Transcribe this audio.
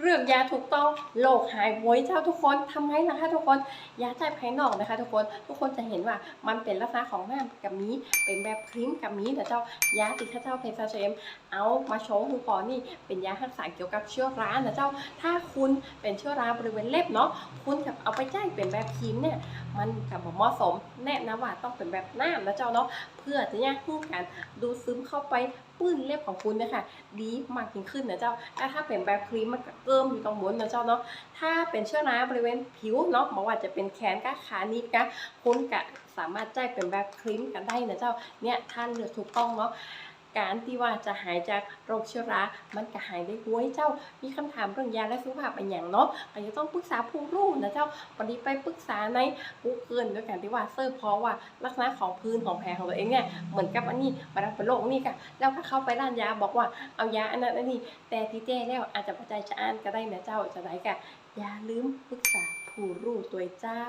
เรื่องยาถูกต้องโรคหายโวยเจ้าทุกคนทำไมล่ะคะทุกคนยาใจภายนอกนะคะ ทุกคนทุกคนจะเห็นว่ามันเป็นลักษณะของน้ำกับมีเป็นแบบครีมกับมีแต่เจ้ายาติดข้าเจ้าเพซาเชมเอามาโชว์คือก่อนนี่เป็นยารักษาเกี่ยวกับเชื้อรานะเจ้า ถ้าคุณเป็นเชื้อราบริเวณเล็บเนาะคุณกับเอาไปจ่ายเป็นแบบครีมเนี่ยมันกับบเหมาะสมแนะนำว่าต้องเป็นแบบน้ำนะเจ้าเนาะเพื่อจะเนี่ยให้การดูซึมเข้าไป ปื้นเล็บของคุณเนี่ยค่ะดีมากยิ่งขึ้นนะเจ้าแต่ถ้าเป็นแบบครีมมันก็เกิมอยู่ตรงบนนะเจ้าเนาะถ้าเป็นเชื้อราบริเวณผิวเนาะบอกว่าจะเป็นแขนก้าขานิดกะคุณกะสามารถใช้เป็นแบบครีมกันได้นะเจ้าเนี่ยท่านเลือกถูกต้องเนาะ การที่ว่าจะหายจากโรคเชื้อรา มันก็หายได้ห้วยเจ้า มีคำถามเรื่องยาและสุขภาพอะไรอย่างเนาะก็จะต้องปรึกษาผู้รู้นะเจ้าวันนี้ไปปรึกษาใน Google ด้วยกันที่ว่าเซิร์เพราะว่าลักษณะของพื้นของแผลของตัวเองเนี่ยเหมือนกับอันนี้มารับเป็นโรคนี่ค่ะแล้วก็เข้าไปร้านยาบอกว่าเอายาอันนั้นอันนี้ แต่ที่แจ้แล้วอาจจะปัจจัยจะอ่านก็ได้นะเจ้าจะได้กะอย่าลืมปรึกษาผู้รู้ตัวเจ้า